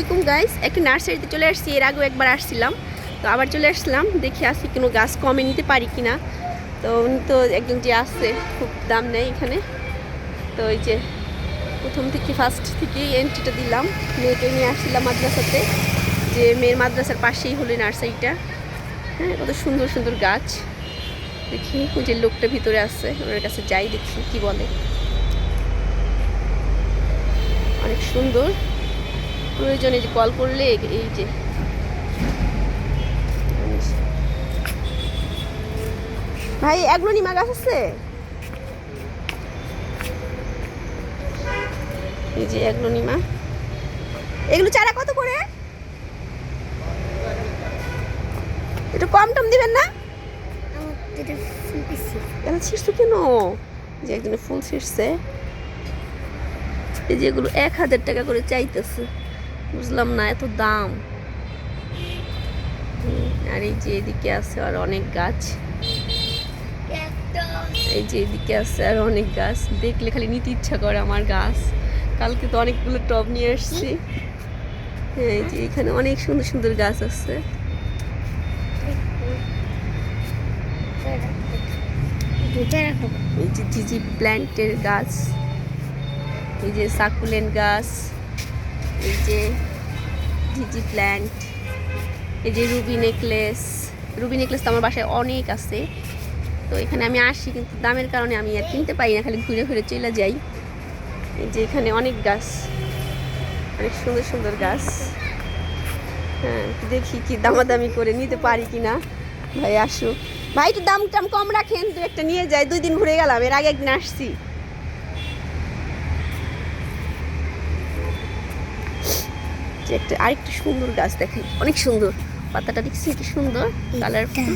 আলাইকুম গাইস একটি নার্সারিতে চলে আসছি, এর আগেও একবার আসছিলাম। তো আবার চলে আসলাম, দেখি আসি কোনো গাছ কমে নিতে পারি কি না তো উনি তো একজন যে আসছে খুব দাম নেয় এখানে। তো ওই যে প্রথম থেকে ফার্স্ট থেকে এন্ট্রিটা দিলাম। মেয়েকে নিয়ে আসছিলাম মাদ্রাসাতে, যে মেয়ের মাদ্রাসার পাশেই হলো নার্সারিটা। হ্যাঁ কত সুন্দর সুন্দর গাছ। দেখি, ওই যে লোকটা ভিতরে আছে, ওনার কাছে যাই দেখি, কি বলে। অনেক সুন্দর। প্রয়োজনে যে কল করলে এই যে ভাই অ্যাগ্রোনিমা গাছ আছে? এই যে অ্যাগ্রোনিমা এগুলো চারা কত করে? একটু কম টম দিবেন না? কেন ছিঁড়ছো কেন? যে একজনে ফুল ছিঁড়ছে। এই যেগুলো এক হাজার টাকা করে চাইতেছে। বুঝলাম না, এত দাম। আর এই যে এদিকে আছে আর অনেক গাছ। এই যে এদিকে আছে আর অনেক গাছ। দেখলে খালি নিতে ইচ্ছা করে আমার গাছ। কালকে তো অনেকগুলো টব নিয়ে আসছি হ্যাঁ এই যে এখানে অনেক সুন্দর সুন্দর গাছ আছে। এই যে জিজি প্ল্যান্টের গাছ। এই যে সাকুলেন্ট গাছ। এই যে জিজি প্ল্যান্ট এই যে রুবি নেকলেস রুবি নেকলেস তো আমার বাসায় অনেক আছে। তো এখানে আমি আসি, কিন্তু দামের কারণে আমি আর কিনতে পারি না, খালি ঘুরে ঘুরে চলে যাই। এই যে এখানে অনেক গাছ, অনেক সুন্দর সুন্দর গাছ। হ্যাঁ দেখি কি দামাদামি করে নিতে পারি কি না ভাই, আসুক। ভাই, একটু দাম টাম কম রাখেন, দু একটা নিয়ে যাই, দুই দিন ঘুরে গেলাম, এর আগে একদিন আসছি। যে একটা আরেকটা সুন্দর গাছ দেখেন অনেক সুন্দর। পাতাটা দেখছি কি সুন্দর কালারফুল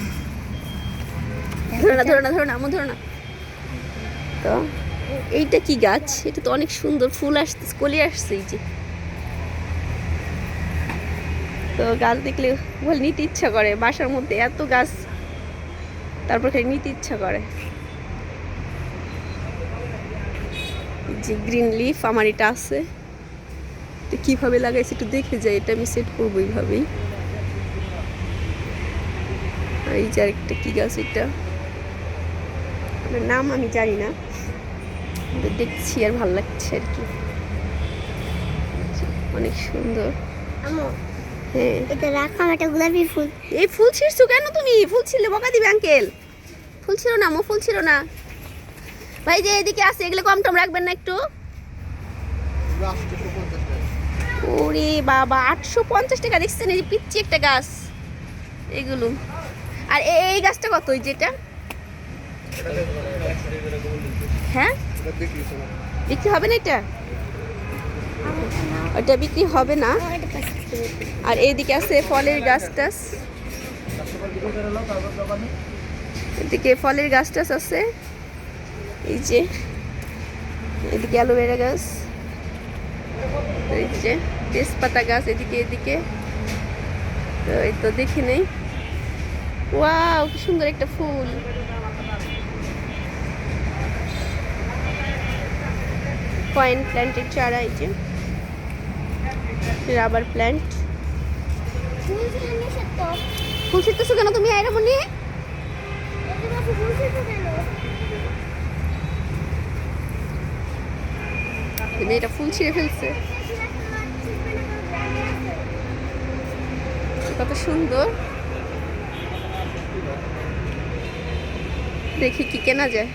ধরো না ধরো না ধরো না আমার ধরো না। তো এইটা কি গাছ? এটা তো অনেক সুন্দর ফুল আসছে কলি আসছে এই যে। তো গাছ দেখলে বল নিতে ইচ্ছা করে বাসার মধ্যে এত গাছ তারপর খালি নিতে ইচ্ছা করে। যে গ্রিন লিফ আমার এটা আছে। এটা কীভাবে লাগাইছে একটু দেখে যাই এটা আমি সেট করব এইভাবেই। আর এই যে আরেকটা কী গাছ এটা? নাম আমি জানি না। দেখছি আর ভালো লাগছে আর কি। অনেক সুন্দর। হ্যাঁ। এটা একটা গোলাপি ফুল। এই ফুল ছিঁড়ছো কেন তুমি? ফুল ছিলে বকা দিবে আঙ্কেল ফুল ছিল না মো ফুল ছিল না। ভাই যে এদিকে আছে এগুলো কম টম রাখবেন না একটু। ওরে বাবা, আটশো পঞ্চাশ টাকা দেখছেন এই যে পিচ্ছি একটা গাছ। এগুলো। আর এই গাছটা কত ওই যেটা? হ্যাঁ? বিক্রি হবে না এটা? ওটা বিক্রি হবে না। আর এইদিকে আছে ফলের গাছ টাছ। এদিকে ফলের গাছ টাছ আছে। এই যে, এদিকে অ্যালোভেরা গাছ। এই যে তেজপাতা গাছ এদিকে এদিকে। তো এই তো দেখে নেই। ওয়াও, কি সুন্দর একটা ফুল। কয়েন প্ল্যান্টের চারা এই যে। রাবার প্ল্যান্ট ফুল তো কেন তুমি আয়রামনি এতে বাবু ফুল ছিঁড়তে কেন মেয়েটা ফুল ছিঁড়ে ফেলছে। কত সুন্দর। দেখি কি কেনা যায়।